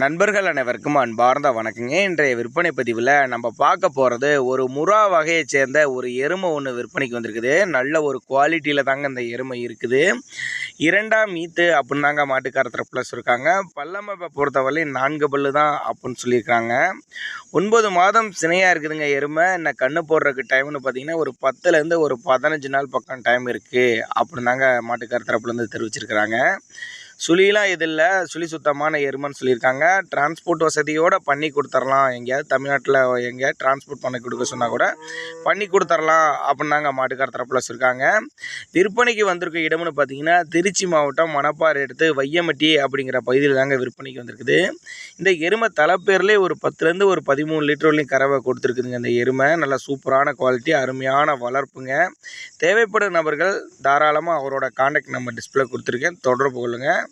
நண்பர்கள் அனைவருக்கும் அன்பார்ந்த வணக்கங்க. இன்றைய விற்பனை பதிவில் நம்ம பார்க்க போகிறது ஒரு முறா வகையை சேர்ந்த ஒரு எருமை ஒன்று விற்பனைக்கு வந்திருக்குது. நல்ல ஒரு குவாலிட்டியில் தாங்க இந்த எருமை இருக்குது. இரண்டாம் மீத்து அப்படின்னு தாங்க மாட்டுக்கார இருக்காங்க. சொல்லியிருக்காங்க பல்லமை பொறுத்தவரை நான்கு பல்லு தான் அப்படின்னு சொல்லியிருக்காங்க. ஒன்பது மாதம் சினையாக இருக்குதுங்க எருமை. இன்னும் கண்ணு போடுறதுக்கு டைம்னு பார்த்தீங்கன்னா ஒரு பத்துலேருந்து ஒரு பதினஞ்சு நாள் பக்கம் டைம் இருக்குது அப்படின்னு தாங்க மாட்டுக்கார தரப்புலேருந்து தெரிவிச்சிருக்கிறாங்க. சுழிலாம் இது இல்லை. சுழி சுத்தமான எருமைன்னு சொல்லியிருக்காங்க. டிரான்ஸ்போர்ட் வசதியோடு பண்ணி கொடுத்துர்லாம். எங்கேயாவது தமிழ்நாட்டில் எங்கேயாவது டிரான்ஸ்போர்ட் பண்ணி கொடுக்க சொன்னால் கூட பண்ணி கொடுத்துர்லாம் அப்படின்னாங்க மாட்டுக்கார தரப்பில் சொல்லியிருக்காங்க. விற்பனைக்கு வந்திருக்க இடம்னு பார்த்தீங்கன்னா திருச்சி மாவட்டம் மணப்பாறை எடுத்து வையமட்டி அப்படிங்கிற பகுதியில் தாங்க விற்பனைக்கு வந்திருக்குது. இந்த எருமை தலைப்பேர்லேயே ஒரு பத்துலேருந்து ஒரு பதிமூணு லிட்டர்லையும் கறவை கொடுத்துருக்குதுங்க இந்த எருமை. நல்ல சூப்பரான குவாலிட்டி அருமையான வளர்ப்புங்க. தேவைப்படும் நபர்கள் தாராளமாக அவரோட காண்டாக்ட் நம்பர் டிஸ்பிளே கொடுத்துருக்கேன். தொடர்பு கொள்ளுங்கள்